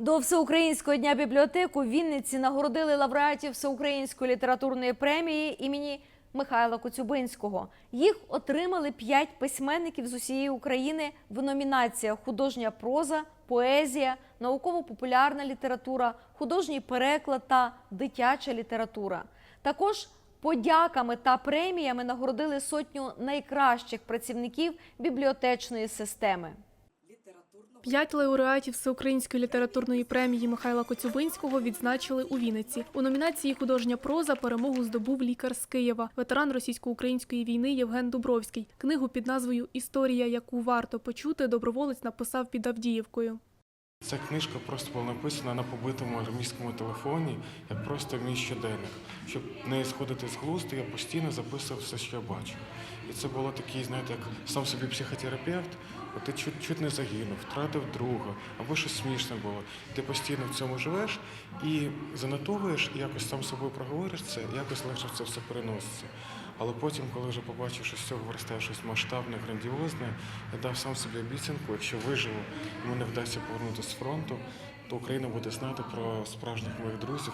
До Всеукраїнського дня бібліотек у Вінниці нагородили лауреатів Всеукраїнської літературної премії імені Михайла Коцюбинського. Їх отримали п'ять письменників з усієї України в номінаціях художня проза, поезія, науково-популярна література, художній переклад та дитяча література. Також подяками та преміями нагородили сотню найкращих працівників бібліотечної системи. П'ять лауреатів Всеукраїнської літературної премії Михайла Коцюбинського відзначили у Вінниці. У номінації Художня проза перемогу здобув лікар з Києва, ветеран російсько-української війни Євген Дубровський. Книгу під назвою Історія, яку варто почути, доброволець написав під Авдіївкою. Ця книжка просто була написана на побитому армійському телефоні, як просто мій щоденник. Щоб не сходити з глузду, я постійно записував все, що я бачу. І це було такий, знаєте, як сам собі психотерапевт, от ти чуть, чуть не загинув, втратив друга, або щось смішне було. Ти постійно в цьому живеш і занотовуєш, і якось сам собою проговориш це, якось легше це все переноситься. Але потім, коли вже побачив, що з цього виростає щось масштабне, грандіозне, я дав сам собі обіцянку, якщо виживу, і мені вдасться повернутися з фронту, то Україна буде знати про справжніх моїх друзів.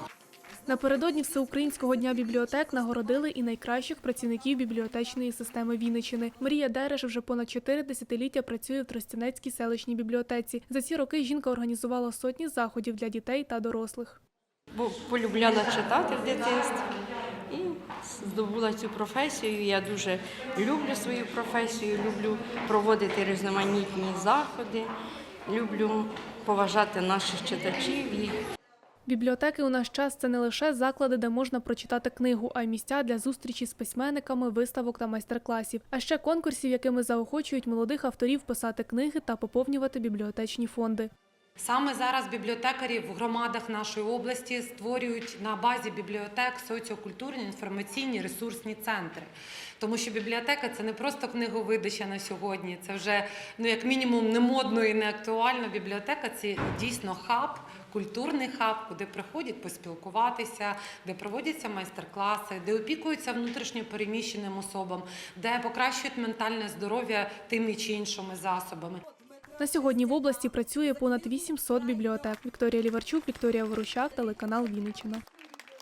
Напередодні Всеукраїнського дня бібліотек нагородили і найкращих працівників бібліотечної системи Вінничини. Марія Дереш вже понад чотири десятиліття працює в Тростянецькій селищній бібліотеці. За ці роки жінка організувала сотні заходів для дітей та дорослих. бо полюбляла читати в дитинстві здобула цю професію. Я дуже люблю свою професію, люблю проводити різноманітні заходи, люблю поважати наших читачів. Бібліотеки у наш час це не лише заклади, де можна прочитати книгу, а й місця для зустрічі з письменниками, виставок та майстер-класів, а ще конкурсів, якими заохочують молодих авторів писати книги та поповнювати бібліотечні фонди. Саме зараз бібліотекарі в громадах нашої області створюють на базі бібліотек соціокультурні інформаційні ресурсні центри. Тому що бібліотека це не просто книговидача на сьогодні, це вже ну як мінімум не модно і не актуально. Бібліотека це дійсно хаб, культурний хаб, куди приходять поспілкуватися, де проводяться майстер-класи, де опікуються внутрішньо переміщеним особам, де покращують ментальне здоров'я тими чи іншими засобами. На сьогодні в області працює понад 800 бібліотек. Вікторія Ліварчук, Вікторія Ворущак, телеканал Вінниччина.